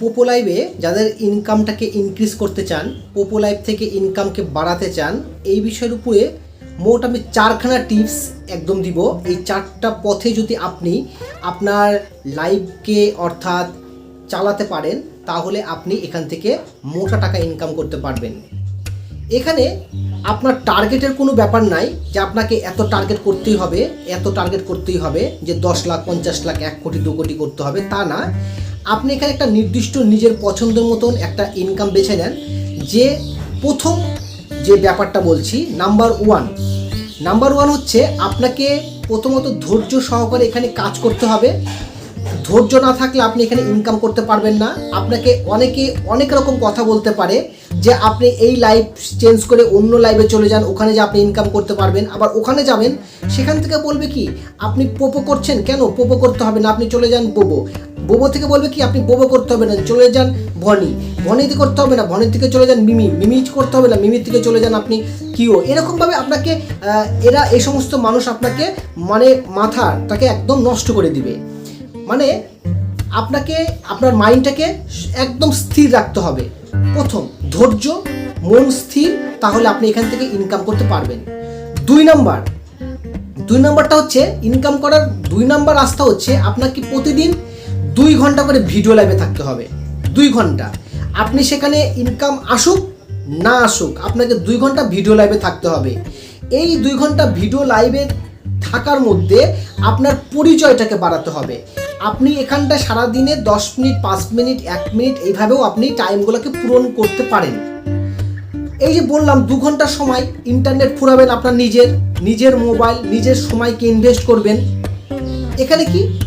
পোপো লাইভে যাদের ইনকামটাকে ইনক্রিজ করতে চান পোপো লাইভ থেকে ইনকামকে বাড়াতে চান, এই বিষয়ের উপরে মোট আমি চারখানা টিপস একদম দিব। এই চারটা পথে যদি আপনি আপনার লাইভকে অর্থাৎ চালাতে পারেন, তাহলে আপনি এখান থেকে মোটা টাকা ইনকাম করতে পারবেন। এখানে আপনার টার্গেটের কোনো ব্যাপার নাই যে আপনাকে এত টার্গেট করতেই হবে, এত টার্গেট করতেই হবে যে দশ লাখ, পঞ্চাশ লাখ, এক কোটি, দু কোটি করতে হবে, তা না। আপনি এখানে একটা নির্দিষ্ট নিজের পছন্দের মতন একটা ইনকাম বেছে নেন, যে প্রথম যে ব্যাপারটা বলছি নাম্বার ওয়ান নাম্বার ওয়ান হচ্ছে আপনাকে প্রথমত ধৈর্য সহকারে এখানে কাজ করতে হবে। ধৈর্য না থাকলে আপনি এখানে ইনকাম করতে পারবেন না। আপনাকে অনেকে অনেক রকম কথা বলতে পারে যে আপনি এই লাইভ চেঞ্জ করে অন্য লাইভে চলে যান, ওখানে যে আপনি ইনকাম করতে পারবেন, আবার ওখানে যাবেন, সেখান থেকে বলবে কি, আপনি পোপো করছেন কেন? পোপো করতে হবে না, আপনি চলে যান বোবো। বোবো থেকে বলবে কি, আপনি বোবো করতে হবে না, চলে যান ভনি। ভনিতে করতে হবে না, ভনির থেকে চলে যান মিমি। মিমি করতে হবে না, মিমির থেকে চলে যান আপনি কিও। এরকমভাবে আপনাকে এরা এই সমস্ত মানুষ আপনাকে মানে মাথা তাকে একদম নষ্ট করে দিবে। মানে আপনাকে, আপনার মাইন্ডটাকে একদম স্থির রাখতে হবে। প্রথম, ধৈর্য, মন স্থির, তাহলে আপনি এখান থেকে ইনকাম করতে পারবেন। দুই নাম্বার, দুই নাম্বারটা হচ্ছে ইনকাম করার দুই নাম্বার রাস্তা হচ্ছে, আপনাকে প্রতিদিন দুই ঘণ্টা করে ভিডিও লাইভে থাকতে হবে। দুই ঘণ্টা। আপনি সেখানে ইনকাম আসুক, না আসুক, আপনাকে দুই ঘণ্টা ভিডিও লাইভে থাকতে হবে। এই দুই ঘণ্টা ভিডিও লাইভে থাকার মধ্যে আপনার পরিচয়টাকে বাড়াতে হবে। আপনি এখানটা সারাদিনে দশ মিনিট, পাঁচ মিনিট, এক মিনিট, এইভাবেও আপনি টাইমগুলোকে পূরণ করতে পারেন। এই যে বললাম, দু ঘণ্টা সময়, ইন্টারনেট ফুরাবেন আপনার নিজের নিজের মোবাইল, নিজের সময়কে ইনভেস্ট করবেন। এখানে কি?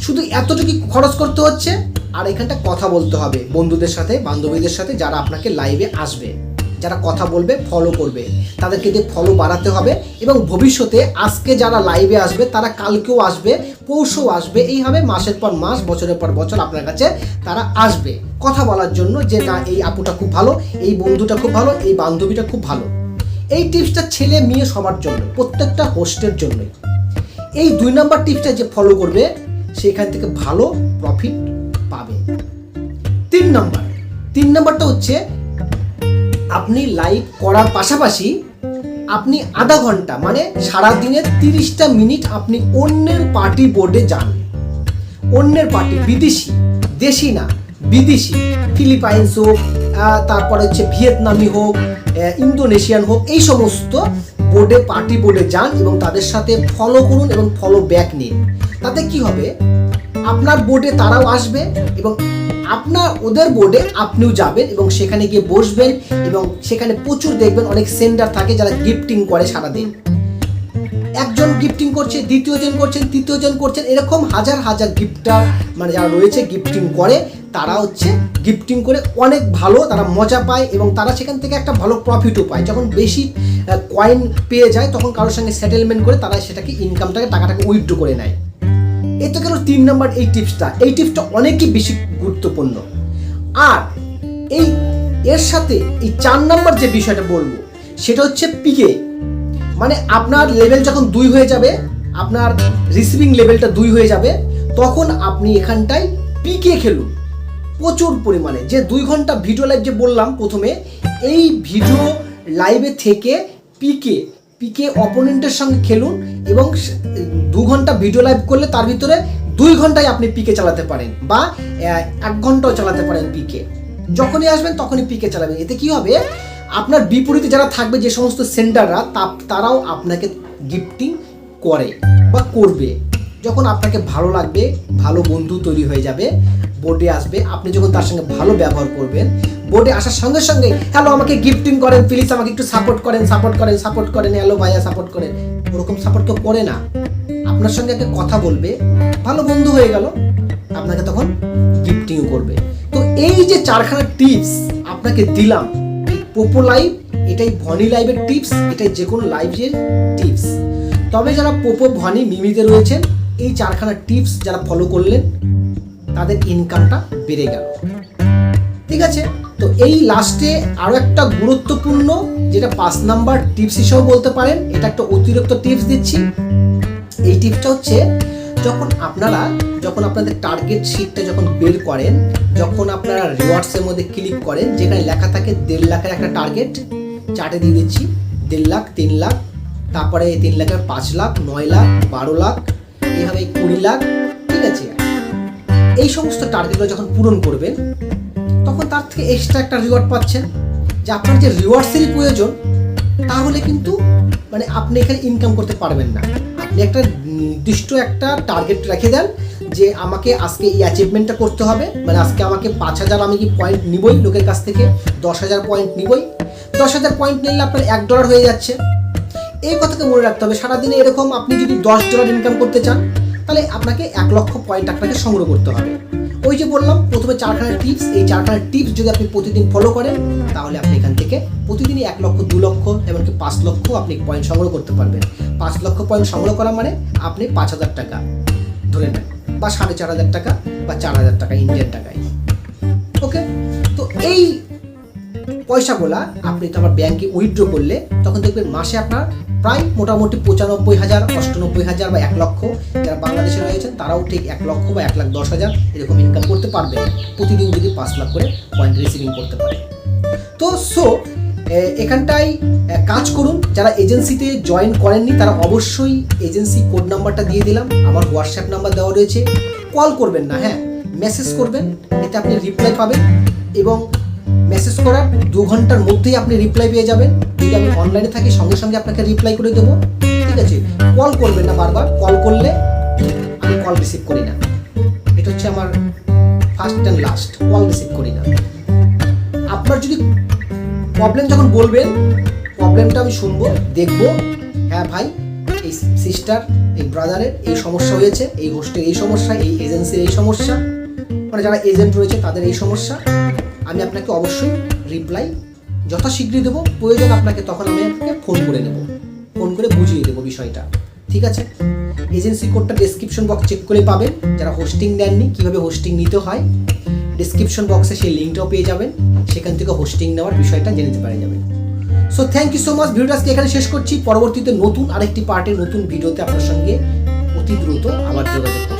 শুধু এতটুকু খরচ করতে হচ্ছে, আর এখানটা কথা বলতে হবে বন্ধুদের সাথে, বান্ধবীদের সাথে যারা আপনাকে লাইভে আসবে। যারা কথা বলবে ফলো করবে। তাদেরকে দিয়ে ফলো বাড়াতে হবে এবং ভবিষ্যতে আজকে যারা লাইভে আসবে, তারা কালকেও আসবে পৌষও আসবে। এইভাবে মাসের পর মাস, বছরের পর বছর আপনার কাছে তারা আসবে। কথা বলার জন্য যে, না, এই আপুটা খুব ভালো, এই বন্ধুটা খুব ভালো, এই বান্ধবীটা খুব ভালো। এই টিপসটা ছেলে মেয়ে সবার জন্য, প্রত্যেকটা হোস্টের জন্যই এই দুই নাম্বার টিপসটা যে ফলো করবে, সেখান থেকে ভালো প্রফিট পাবে। তিন নাম্বার, তিন নাম্বারটা হচ্ছে আপনি লাইভ করার পাশাপাশি আপনি আধা ঘণ্টা মানে সারাদিনে তিরিশটা মিনিট আপনি অন্যের পার্টি বোর্ডে যান। অন্যের পার্টি বিদেশি, দেশি না, বিদেশি। ফিলিপাইন্স হোক তারপরে হচ্ছে ভিয়েতনামি হোক ইন্দোনেশিয়ান হোক, এই সমস্ত বোর্ডে পার্টি বোর্ডে যান এবং তাদের সাথে ফলো করুন এবং ফলো ব্যাক নিন। তাতে কি হবে? আপনার বোর্ডে তারাও আসবে এবং আপনার ওদের বোর্ডে আপনিও যাবেন এবং সেখানে গিয়ে বসবেন এবং সেখানে প্রচুর দেখবেন অনেক সেন্টার থাকে যারা গিফটিং করে সারাদিন। একজন গিফটিং করছে দ্বিতীয় জন করছেন তৃতীয় জন করছেন এরকম হাজার হাজার গিফটার মানে যারা রয়েছে গিফটিং করে, তারা হচ্ছে গিফটিং করে অনেক ভালো, তারা মজা পায় এবং তারা সেখান থেকে একটা ভালো প্রফিটও পায়। যখন বেশি কয়েন পেয়ে যায়, তখন কারোর সঙ্গে সেটেলমেন্ট করে তারা সেটাকে ইনকামটাকে টাকাটাকে উইথড্র করে নেয়। এই তো গেল তিন নম্বর এই টিপসটা। এই টিপসটা অনেকই বেশি গুরুত্বপূর্ণ। আর এই, এর সাথে এই চার নম্বর যে বিষয়টা বলব, সেটা হচ্ছে পিকে মানে আপনার লেভেল যখন দুই হয়ে যাবে, আপনার রিসিভিং লেভেলটা দুই হয়ে যাবে, তখন আপনি এখানটায় পিকে খেলুন। প্রচুর পরিমাণে। যে দুই ঘণ্টা ভিডিও লাইভ যে বললাম প্রথমে, এই ভিডিও লাইভে থেকে পিকে পিকে অপোনেন্টের সঙ্গে খেলুন এবং দু ঘণ্টা ভিডিও লাইভ করলে তার ভিতরে দুই ঘন্টায় আপনি পিকে চালাতে পারেন বা এক ঘন্টাও চালাতে পারেন পিকে যখনই আসবেন তখনই পিকে চালাবেন। এতে কি হবে? আপনার বিপরীতে যারা থাকবে, যে সমস্ত সেন্টাররা, তা- তারাও আপনাকে গিফটিং করে বা করবে। যখন আপনাকে ভালো লাগবে, ভালো বন্ধু তৈরি হয়ে যাবে বোর্ডে আসবে। আপনি যখন তার সঙ্গে ভালো ব্যবহার করবেন বোর্ডে আসার সঙ্গে সঙ্গে হ্যালো আমাকে গিফটিং করেন প্লিজ আমাকে একটু সাপোর্ট করেন সাপোর্ট করেন সাপোর্ট করেন হ্যালো ভাইয়া সাপোর্ট করেন। ওরকম সাপোর্ট কেউ করে না। আপনার সঙ্গে একটা কথা বলবে, ভালো বন্ধু হয়ে গেল, আপনাকে তখন গিফটিংও করবে। তো এই যে চারখানা টিপস আপনাকে দিলাম পোপো লাইভ এটাই ভনি লাইভের টিপস এটাই যে কোনো লাইভের টিপস তবে যারা পোপো ভনি মিমিতে রয়েছেন, এই চারখানা টিপস যারা ফলো করলেন তাদের ইনকামটা বেড়ে গেল। ঠিক আছে? তো এই লাস্টে আরও একটা গুরুত্বপূর্ণ যেটা পাঁচ নাম্বার টিপস হিসেবে বলতে পারেন, এটা একটা অতিরিক্ত টিপস দিচ্ছি। এই টিপসটা হচ্ছে, যখন আপনারা, যখন আপনাদের টার্গেট শিটটা যখন বের করেন, যখন আপনারা রিওয়ার্ডসের মধ্যে ক্লিক করেন, যেখানে লেখা থাকে দেড় লাখের একটা টার্গেট চার্টে দিয়ে দিচ্ছি, দেড় লাখ, তিন লাখ, তারপরে তিন লাখের পাঁচ লাখ, নয় লাখ, বারো লাখ, এইভাবে কুড়ি লাখ, ঠিক আছে? এই সমস্ত টার্গেটগুলো যখন পূরণ করবেন, তখন তার থেকে এক্সট্রা একটা রিওয়ার্ড পাচ্ছেন। যে আপনার যে রিওয়ার্ডসেরই প্রয়োজন, তাহলে কিন্তু মানে আপনি এখানে ইনকাম করতে পারবেন না। আপনি একটা নির্দিষ্ট একটা টার্গেট রেখে দেন যে আমাকে আজকে এই অ্যাচিভমেন্টটা করতে হবে। মানে আজকে আমাকে পাঁচ হাজার আমি কি পয়েন্ট নিবই লোকের কাছ থেকে? দশ হাজার পয়েন্ট নিবই। দশ হাজার পয়েন্ট নিলে আপনার এক ডলার হয়ে যাচ্ছে। এই কথাকে মনে রাখতে হবে, সারাদিনে এরকম আপনি যদি দশ ডলার ইনকাম করতে চান তাহলে আপনাকে এক লক্ষ পয়েন্ট আপনাকে সংগ্রহ করতে হবে। ওই যে বললাম, প্রথমে চারখানা টিপস এই চারখানা টিপস যদি আপনি প্রতিদিন ফলো করেন, তাহলে আপনি এখান থেকে প্রতিদিনই এক লক্ষ, দু লক্ষ, এমনকি পাঁচ লক্ষ আপনি পয়েন্ট সংগ্রহ করতে পারবেন। পাঁচ লক্ষ পয়েন্ট সংগ্রহ করা মানে আপনি পাঁচ হাজার টাকা, ধরে নেন, বা সাড়ে চার হাজার টাকা, বা চার হাজার টাকা ইন্ডিয়ান টাকায়। ওকে তো এই পয়সাগুলা আপনি তো আমার ব্যাংকে উইথড্র করলে, তখন দেখবেন মাসে আপনার প্রায় মোটামুটি পঁচানব্বই হাজার, অষ্টানব্বই হাজার বা এক লক্ষ যারা বাংলাদেশে রয়েছেন, তারাও ঠিক এক লক্ষ বা এক লাখ দশ হাজার এরকম ইনকাম করতে পারবে। প্রতিদিন যদি পাঁচ লাখ করে পয়েন্ট রিসিভিং করতে পারে। তো সো এখানটায় কাজ করুন। যারা এজেন্সিতে জয়েন করেননি, তারা অবশ্যই এজেন্সি কোড নাম্বারটা দিয়ে দিলাম। আমার হোয়াটসঅ্যাপ নাম্বার দেওয়া রয়েছে। কল করবেন না হ্যাঁ। মেসেজ করবেন, এতে আপনি রিপ্লাই পাবেন এবং মেসেজ করার দু ঘণ্টার মধ্যেই আপনি রিপ্লাই পেয়ে যাবেন। যদি আমি অনলাইনে থাকি, সঙ্গে সঙ্গে আপনাকে রিপ্লাই করে দেবো। ঠিক আছে? কল করবেন না বারবার কল করলে আমি কল রিসিভ করি না। এটা হচ্ছে আমার first and last call receive করি না। আপনার যদি প্রবলেম যখন বলবেন প্রবলেমটা আমি শুনব, দেখব হ্যাঁ ভাই, এই সিস্টার এই ব্রাদারের এই সমস্যা হয়েছে, এই হোস্টের এই সমস্যা, এই এজেন্সির এই সমস্যা। মানে যারা এজেন্ট রয়েছে, তাদের এই সমস্যা। আমি আপনাকে অবশ্যই রিপ্লাই যথাশীঘ্রই দেবো। প্রয়োজন আপনাকে তখন আমি আপনাকে ফোন করে নেব। ফোন করে বুঝিয়ে দেবো বিষয়টা। ঠিক আছে? এজেন্সি কোডটা ডেসক্রিপশন বক্স চেক করে পাবেন। যারা হোস্টিং নেননি, কীভাবে হোস্টিং নিতে হয় ডিসক্রিপশন বক্সে সেই লিঙ্কটাও পেয়ে যাবেন। সেখান থেকে হোস্টিং নেওয়ার বিষয়টা জেনে নিতে পারে যাবেন। So thank you so much ভিডিওটা আজকে এখানে শেষ করছি। পরবর্তীতে নতুন আরেকটি পার্টে নতুন ভিডিওতে আপনার সঙ্গে অতি দ্রুত আবার যোগাযোগ